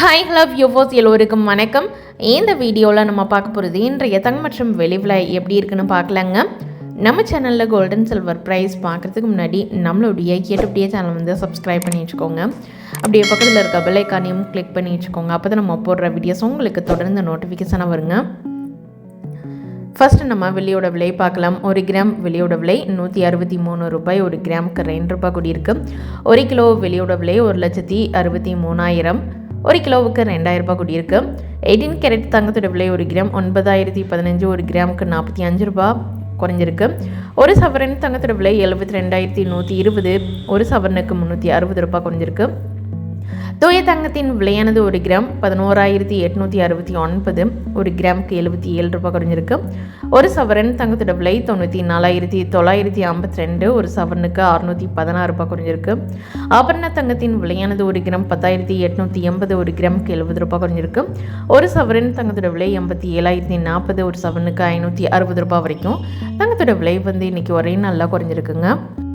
Hi hello யுவோஸ் எல்லோருக்கும் வணக்கம். இந்த வீடியோவில் நம்ம பார்க்க போகிறது இன்றைய தங்க மற்றும் வெளிவிலை எப்படி இருக்குன்னு பார்க்கலாங்க. நம்ம சேனலில் கோல்டன் சில்வர் ப்ரைஸ் பார்க்குறதுக்கு முன்னாடி நம்மளுடைய கேட்டுப்படியே சேனல் வந்து சப்ஸ்கிரைப் பண்ணி வச்சுக்கோங்க. அப்படியே பக்கத்தில் இருக்க பெல் கிளிக் பண்ணி வச்சுக்கோங்க. அப்போ தான் நம்ம போடுற வீடியோஸ் உங்களுக்கு தொடர்ந்து நோட்டிஃபிகேஷனாக வருங்க. ஃபஸ்ட்டு நம்ம வெளியோட விலை பார்க்கலாம். ஒரு கிராம் வெளியோட விலை நூற்றி அறுபத்தி மூணு ரூபாய். ஒரு கிராமுக்கு ரெண்டு ரூபாய் கூடியிருக்கு. ஒரு கிலோ வெளியோட விலை ஒரு லட்சத்தி அறுபத்தி மூணாயிரம். ஒரு கிலோவுக்கு ரெண்டாயிரம் ரூபாய் கூடியிருக்கு. எயிட்டீன் கேரட் தங்கத்தோட விலை ஒரு கிராம் ஒன்பதாயிரத்தி பதினஞ்சு ஒரு கிராமுக்கு நாற்பத்தி அஞ்சு ரூபாய் குறைஞ்சிருக்கு. ஒரு சவரன் தங்கத்தோட விலை எழுபத்தி ரெண்டாயிரத்தி நூற்றி இருபது ஒரு சவரனுக்கு முந்நூற்றி அறுபது ரூபாய் குறைஞ்சிருக்கு. தூய தங்கத்தின் விலையானது ஒரு கிராம் பதினோராயிரத்தி எட்நூற்றி அறுபத்தி ஒன்பது ஒரு கிராமுக்கு எழுபத்தி ஏழு ரூபாய் குறைஞ்சிருக்கு. ஒரு சவரன் தங்கத்தோட விலை தொண்ணூற்றி நாலாயிரத்தி தொள்ளாயிரத்தி ஐம்பத்தி ரெண்டு ஒரு சவரனுக்கு அறுநூற்றி பதினாறு ரூபாய் குறைஞ்சிருக்கு. ஆபரண தங்கத்தின் விலையானது ஒரு கிராம் பத்தாயிரத்தி எட்நூற்றி எண்பது ஒரு கிராமுக்கு எழுபது ரூபாய் குறைஞ்சிருக்கு. ஒரு சவரன் தங்கத்தோட விலை எண்பத்தி ஏழாயிரத்தி நாற்பது ஒரு சவரனுக்கு ஐநூற்றி அறுபது ரூபாய் வரைக்கும். தங்கத்தோட விலை வந்து இன்றைக்கி ஒரே நல்லா குறைஞ்சிருக்குங்க.